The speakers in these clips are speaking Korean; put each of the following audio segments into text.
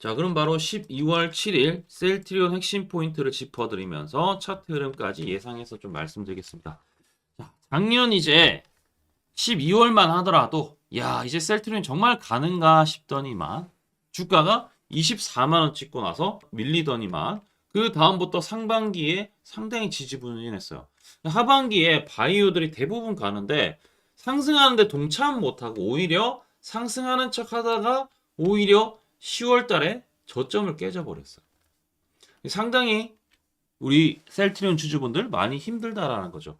자, 그럼 바로 12월 7일 셀트리온 핵심 포인트를 짚어드리면서 차트 흐름까지 예상해서 좀 말씀드리겠습니다. 자, 작년 이제 12월만 하더라도 야, 이제 셀트리온 정말 가는가 싶더니만 주가가 24만 원 찍고 나서 밀리더니만 그 다음부터 상반기에 상당히 지지부진했어요. 하반기에 바이오들이 대부분 가는데 상승하는데 동참 못하고 오히려 상승하는 척 하다가 오히려 10월 달에 저점을 깨져버렸어요. 상당히 우리 셀트리온 주주분들 많이 힘들다라는 거죠.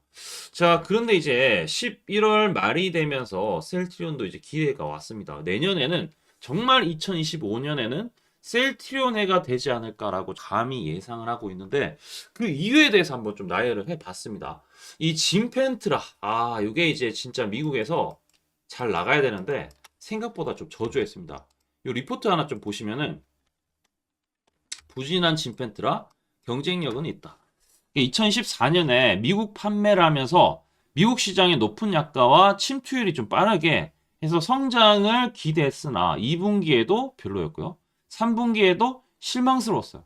자, 그런데 이제 11월 말이 되면서 셀트리온도 이제 기회가 왔습니다. 내년에는 정말 2025년에는 셀트리온 해가 되지 않을까라고 감히 예상을 하고 있는데 그 이유에 대해서 한번 좀 나열을 해봤습니다. 이 짐펜트라, 아, 이게 이제 진짜 미국에서 잘 나가야 되는데 생각보다 좀 저조했습니다. 이 리포트 하나 좀 보시면은 부진한 짐펜트라 경쟁력은 있다. 2014년에 미국 판매를 하면서 미국 시장의 높은 약가와 침투율이 좀 빠르게 해서 성장을 기대했으나 2분기에도 별로였고요. 3분기에도 실망스러웠어요.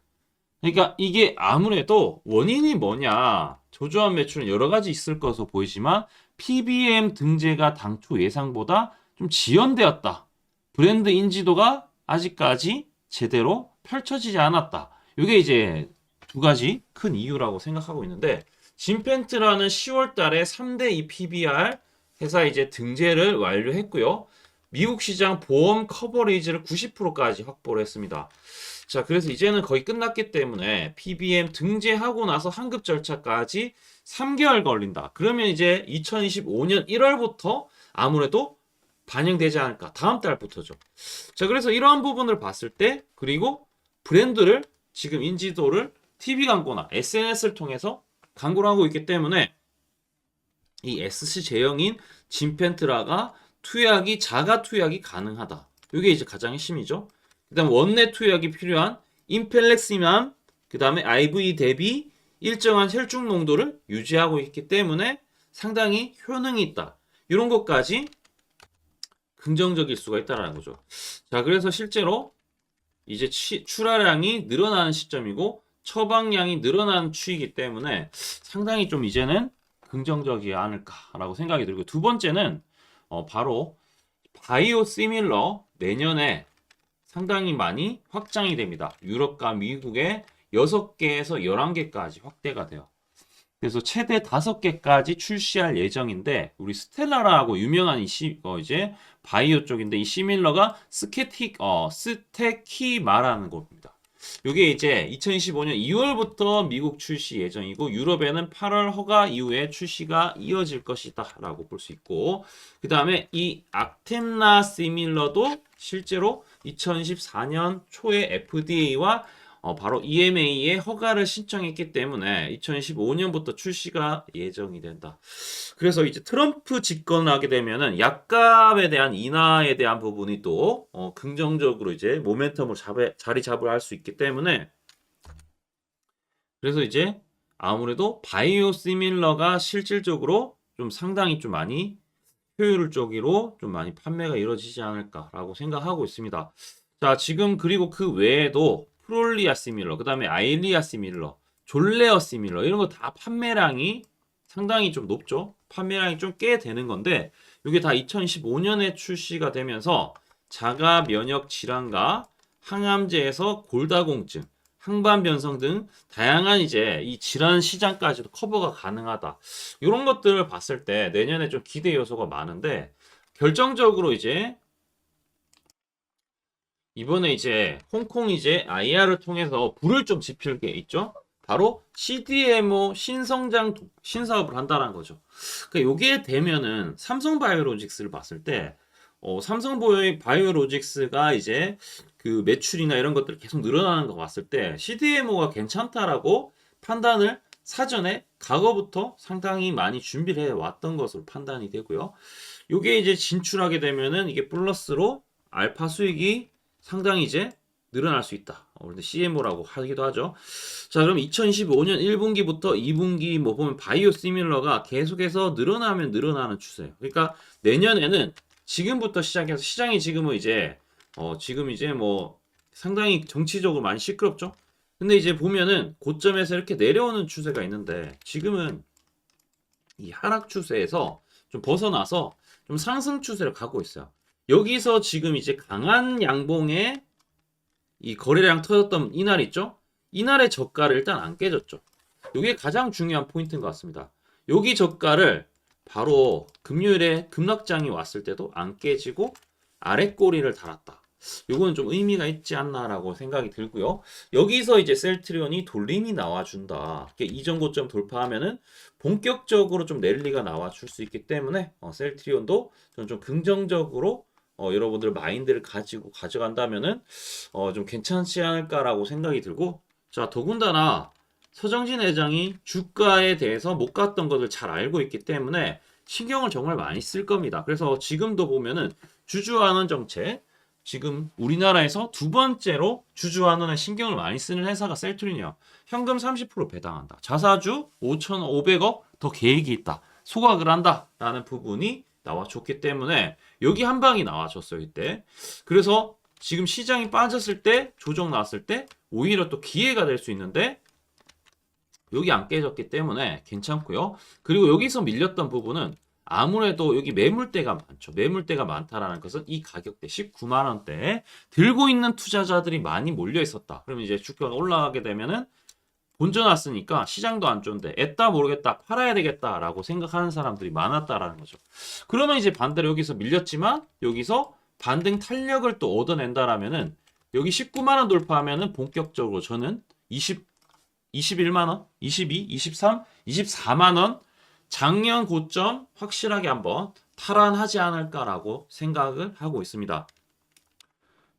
그러니까 이게 아무래도 원인이 뭐냐. 저조한 매출은 여러 가지 있을 것으로 보이지만 PBM 등재가 당초 예상보다 좀 지연되었다. 브랜드 인지도가 아직까지 제대로 펼쳐지지 않았다. 이게 이제 두 가지 큰 이유라고 생각하고 있는데 진펜트라는 10월 달에 3대 2 PBR 회사 이제 등재를 완료했고요. 미국 시장 보험 커버리지를 90%까지 확보를 했습니다. 자, 그래서 이제는 거의 끝났기 때문에 PBM 등재하고 나서 환급 절차까지 3개월 걸린다. 그러면 이제 2025년 1월부터 아무래도 반영되지 않을까. 다음 달부터죠. 자, 그래서 이러한 부분을 봤을 때 그리고 브랜드를 지금 인지도를 TV 광고나 SNS를 통해서 광고를 하고 있기 때문에 이 SC 제형인 진펜트라가 투약이 자가 투약이 가능하다. 이게 이제 가장 핵심이죠. 그다음 원내 투약이 필요한 인펠렉시맘, 그다음에 IV 대비 일정한 혈중 농도를 유지하고 있기 때문에 상당히 효능이 있다. 이런 것까지 긍정적일 수가 있다라는 거죠. 자, 그래서 실제로 이제 취- 출하량이 늘어나는 시점이고 처방량이 늘어나는 추이기 때문에 상당히 좀 이제는 긍정적이지 않을까라고 생각이 들고 두 번째는 어, 바로 바이오 시밀러 내년에 상당히 많이 확장이 됩니다. 유럽과 미국에 6개에서 11개까지 확대가 돼요. 그래서 최대 5개까지 출시할 예정인데 우리 스텔라라고 유명한 이 시, 어, 이제 바이오 쪽인데 이 시밀러가 스케틱 어 스테키마라는 겁니다. 이게 이제 2025년 2월부터 미국 출시 예정이고 유럽에는 8월 허가 이후에 출시가 이어질 것이다라고 볼 수 있고 그 다음에 이 악템나 시밀러도 실제로 2014년 초에 FDA와 어, 바로 EMA에 허가를 신청했기 때문에 2015년부터 출시가 예정이 된다. 그래서 이제 트럼프 집권을 하게 되면은 약값에 대한 인하에 대한 부분이 또 어, 긍정적으로 이제 모멘텀을 잡에, 자리 잡을 할 수 있기 때문에 그래서 이제 아무래도 바이오 시밀러가 실질적으로 좀 상당히 좀 많이 효율적으로 좀 많이 판매가 이루어지지 않을까라고 생각하고 있습니다. 자, 지금 그리고 그 외에도 프롤리아 시밀러, 그 다음에 아일리아 시밀러, 졸레어 시밀러 이런 거 다 판매량이 상당히 좀 높죠. 판매량이 좀 꽤 되는 건데 이게 다 2015년에 출시가 되면서 자가 면역 질환과 항암제에서 골다공증, 항반 변성 등 다양한 이제 이 질환 시장까지도 커버가 가능하다. 이런 것들을 봤을 때 내년에 좀 기대 요소가 많은데 결정적으로 이제 이번에 이제 홍콩 이제 IR을 통해서 불을 좀 지필 게 있죠. 바로 CDMO 신성장 도- 신사업을 한다는 거죠. 그러니까 요게 되면은 삼성 바이오로직스를 봤을 때 어, 삼성 바이오로직스가 이제 그 매출이나 이런 것들 계속 늘어나는 거 봤을 때 CDMO가 괜찮다라고 판단을 사전에 과거부터 상당히 많이 준비를 해 왔던 것으로 판단이 되고요. 요게 이제 진출하게 되면은 이게 플러스로 알파 수익이 상당히 이제 늘어날 수 있다. 어, 근데 CMO라고 하기도 하죠. 자, 그럼 2025년 1분기부터 2분기 뭐 보면 바이오 시밀러가 계속해서 늘어나면 늘어나는 추세예요. 그러니까 내년에는 지금부터 시작해서 시장이 지금은 이제 어, 지금 이제 뭐 상당히 정치적으로 많이 시끄럽죠. 근데 이제 보면은 고점에서 이렇게 내려오는 추세가 있는데 지금은 이 하락 추세에서 좀 벗어나서 좀 상승 추세를 가고 있어요. 여기서 지금 이제 강한 양봉에 이 거래량 터졌던 이날 있죠? 이날의 저가를 일단 안 깨졌죠. 이게 가장 중요한 포인트인 것 같습니다. 여기 저가를 바로 금요일에 급락장이 왔을 때도 안 깨지고 아래 꼬리를 달았다. 요거는 좀 의미가 있지 않나라고 생각이 들고요. 여기서 이제 셀트리온이 돌림이 나와준다. 이전 고점 돌파하면은 본격적으로 좀 랠리가 나와줄 수 있기 때문에 어, 셀트리온도 저는 좀 긍정적으로 어, 여러분들 마인드를 가지고 가져간다면은 어, 좀 괜찮지 않을까라고 생각이 들고 자 더군다나 서정진 회장이 주가에 대해서 못 갔던 것을 잘 알고 있기 때문에 신경을 정말 많이 쓸 겁니다. 그래서 지금도 보면은 주주환원 정책 지금 우리나라에서 두 번째로 주주환원에 신경을 많이 쓰는 회사가 셀트리온이야. 현금 30% 배당한다. 자사주 5,500억 더 계획이 있다. 소각을 한다 라는 부분이 나와줬기 때문에 여기 한 방이 나와줬어요 이때. 그래서 지금 시장이 빠졌을 때 조정 나왔을 때 오히려 또 기회가 될 수 있는데 여기 안 깨졌기 때문에 괜찮고요. 그리고 여기서 밀렸던 부분은 아무래도 여기 매물대가 많죠. 매물대가 많다라는 것은 이 가격대 19만 원대 들고 있는 투자자들이 많이 몰려 있었다. 그러면 이제 주가가 올라가게 되면은 본전 왔으니까 시장도 안 좋은데 애따 모르겠다 팔아야 되겠다라고 생각하는 사람들이 많았다라는 거죠. 그러면 이제 반대로 여기서 밀렸지만 여기서 반등 탄력을 또 얻어낸다라면은 여기 19만 원 돌파하면은 본격적으로 저는 20 21만 원, 22, 23, 24만 원 작년 고점 확실하게 한번 탈환하지 않을까라고 생각을 하고 있습니다.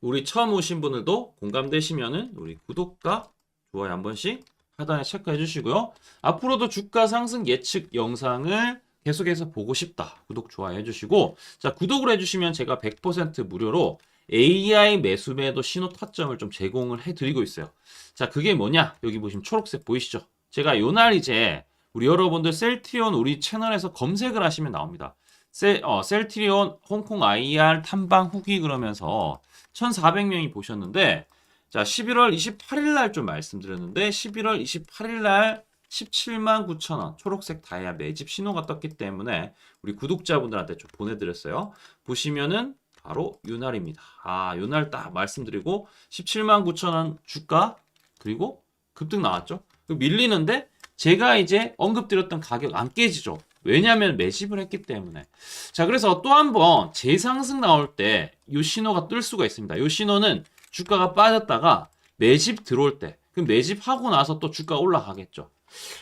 우리 처음 오신 분들도 공감되시면은 우리 구독과 좋아요 한 번씩 하단에 체크해 주시고요. 앞으로도 주가 상승 예측 영상을 계속해서 보고 싶다. 구독, 좋아요 해주시고, 자, 구독을 해주시면 제가 100% 무료로 AI 매수 매도 신호 타점을 좀 제공을 해드리고 있어요. 자, 그게 뭐냐? 여기 보시면 초록색 보이시죠? 제가 요날 이제 우리 여러분들 셀트리온 우리 채널에서 검색을 하시면 나옵니다. 셀, 어, 셀트리온 홍콩 IR 탐방 후기 그러면서 1,400명이 보셨는데, 자, 11월 28일 날 좀 말씀드렸는데, 11월 28일 날 17만 9천 원 초록색 다이아 매집 신호가 떴기 때문에 우리 구독자분들한테 좀 보내드렸어요. 보시면은 바로 요날입니다. 아, 요날 딱 말씀드리고 17만 9천 원 주가 그리고 급등 나왔죠. 그 밀리는데 제가 이제 언급드렸던 가격 안 깨지죠. 왜냐하면 매집을 했기 때문에. 자, 그래서 또 한 번 재상승 나올 때 이 신호가 뜰 수가 있습니다. 이 신호는 주가가 빠졌다가 매집 들어올 때, 그럼 매집하고 나서 또 주가 올라가겠죠.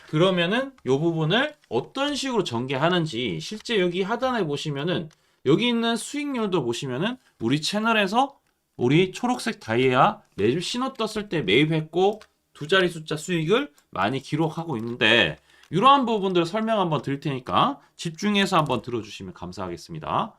그러면은 이 부분을 어떤 식으로 전개하는지 실제 여기 하단에 보시면은 여기 있는 수익률도 보시면은 우리 채널에서 우리 초록색 다이아 매집 신호 떴을 때 매입했고 두 자리 숫자 수익을 많이 기록하고 있는데 이러한 부분들 설명 한번 드릴 테니까 집중해서 한번 들어주시면 감사하겠습니다.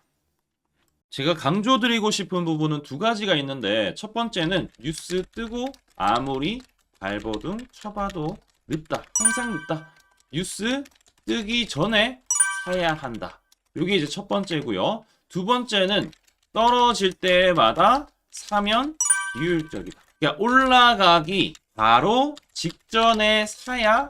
제가 강조드리고 싶은 부분은 두 가지가 있는데 첫 번째는 뉴스 뜨고 아무리 발버둥 쳐봐도 늦다. 항상 늦다. 뉴스 뜨기 전에 사야 한다. 이게 이제 첫 번째고요. 두 번째는 떨어질 때마다 사면 비효율적이다. 그러니까 올라가기 바로 직전에 사야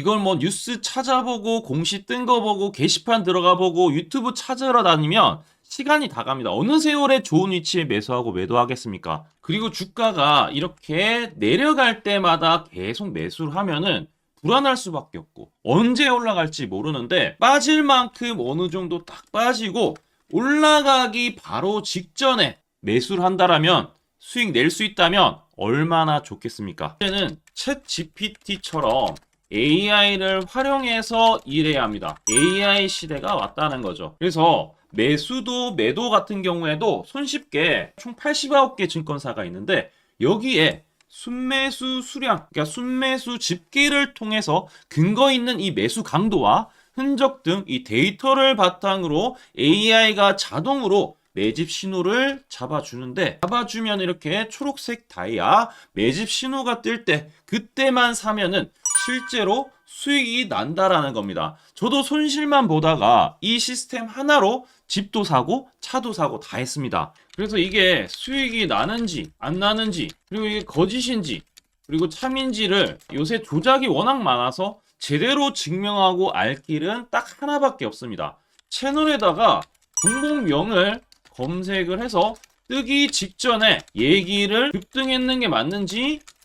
이걸 뭐 뉴스 찾아보고 공시 뜬 거 보고 게시판 들어가 보고 유튜브 찾으러 다니면 시간이 다 갑니다. 어느 세월에 좋은 위치에 매수하고 매도하겠습니까? 그리고 주가가 이렇게 내려갈 때마다 계속 매수를 하면은 불안할 수밖에 없고 언제 올라갈지 모르는데 빠질 만큼 어느 정도 딱 빠지고 올라가기 바로 직전에 매수를 한다라면 수익 낼 수 있다면 얼마나 좋겠습니까? 이제는 챗 GPT처럼 AI를 활용해서 일해야 합니다. AI 시대가 왔다는 거죠. 그래서 매수도 매도 같은 경우에도 손쉽게 총 89개 증권사가 있는데 여기에 순매수 수량, 그러니까 순매수 집계를 통해서 근거 있는 이 매수 강도와 흔적 등 이 데이터를 바탕으로 AI가 자동으로 매집 신호를 잡아주는데 잡아주면 이렇게 초록색 다이아 매집 신호가 뜰 때 그때만 사면은 실제로 수익이 난다라는 겁니다. 저도 손실만 보다가 이 시스템 하나로 집도 사고 차도 사고 다 했습니다. 그래서 이게 수익이 나는지 안 나는지 그리고 이게 거짓인지 그리고 참인지를 요새 조작이 워낙 많아서 제대로 증명하고 알 길은 딱 하나밖에 없습니다. 채널에다가 공공명을 검색을 해서 뜨기 직전에 얘기를 급등했는 게 맞는지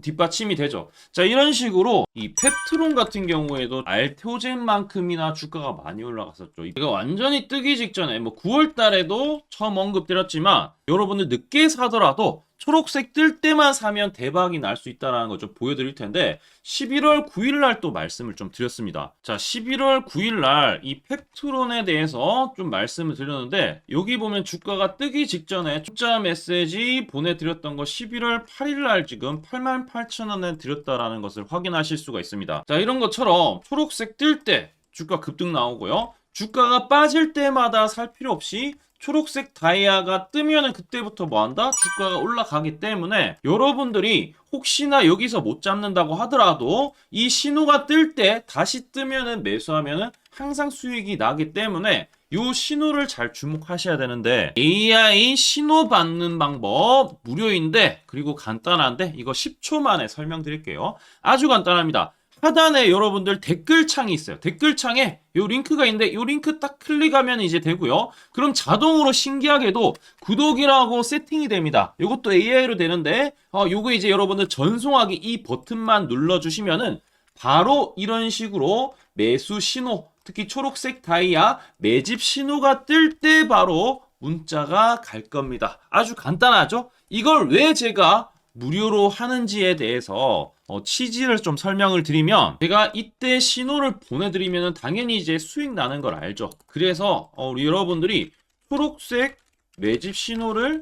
뒷받침이 되죠. 자, 이런 식으로 이 펩트론 같은 경우에도 알테오젠만큼이나 주가가 많이 올라갔었죠. 이거 완전히 뜨기 직전에 뭐 9월 달에도 처음 언급드렸지만 여러분들 늦게 사더라도 초록색 뜰 때만 사면 대박이 날 수 있다는 걸 좀 보여드릴 텐데 11월 9일 날 또 말씀을 좀 드렸습니다. 자, 11월 9일 날 이 펩트론에 대해서 좀 말씀을 드렸는데 여기 보면 주가가 뜨기 직전에 숫자 메시지 보내드렸던 거 11월 8일 날 지금 88,000원에 드렸다라는 것을 확인하실 수가 있습니다. 자, 이런 것처럼 초록색 뜰 때 주가 급등 나오고요. 주가가 빠질 때마다 살 필요 없이 초록색 다이아가 뜨면은 그때부터 뭐 한다? 주가가 올라가기 때문에 여러분들이 혹시나 여기서 못 잡는다고 하더라도 이 신호가 뜰 때 다시 뜨면은 매수하면은 항상 수익이 나기 때문에 요 신호를 잘 주목하셔야 되는데 AI 신호 받는 방법 무료인데 그리고 간단한데 이거 10초 만에 설명드릴게요. 아주 간단합니다. 하단에 여러분들 댓글창이 있어요. 댓글창에 요 링크가 있는데 요 링크 딱 클릭하면 이제 되고요. 그럼 자동으로 신기하게도 구독이라고 세팅이 됩니다. 요것도 AI로 되는데 어 요거 이제 여러분들 전송하기 이 버튼만 눌러 주시면은 바로 이런 식으로 매수 신호 특히 초록색 다이아 매집 신호가 뜰 때 바로 문자가 갈 겁니다. 아주 간단하죠? 이걸 왜 제가 무료로 하는지에 대해서 어, 취지를 좀 설명을 드리면 제가 이때 신호를 보내드리면 당연히 이제 수익 나는 걸 알죠. 그래서 어, 우리 여러분들이 초록색 매집 신호를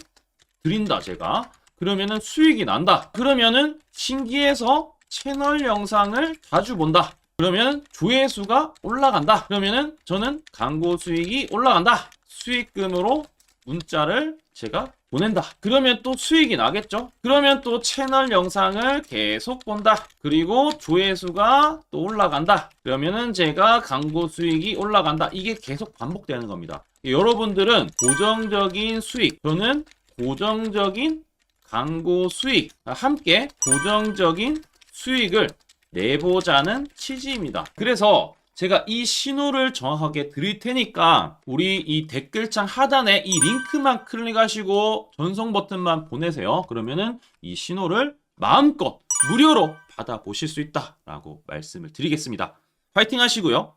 드린다 제가 그러면은 수익이 난다. 그러면은 신기해서 채널 영상을 자주 본다. 그러면 조회수가 올라간다. 그러면은 저는 광고 수익이 올라간다. 수익금으로 문자를 제가 보낸다. 그러면 또 수익이 나겠죠? 그러면 또 채널 영상을 계속 본다. 그리고 조회수가 또 올라간다. 그러면은 제가 광고 수익이 올라간다. 이게 계속 반복되는 겁니다. 여러분들은 고정적인 수익, 저는 고정적인 광고 수익, 함께 고정적인 수익을 내보자는 취지입니다. 그래서 제가 이 신호를 정확하게 드릴 테니까 우리 이 댓글창 하단에 이 링크만 클릭하시고 전송 버튼만 보내세요. 그러면은 이 신호를 마음껏 무료로 받아보실 수 있다라고 말씀을 드리겠습니다. 파이팅 하시고요.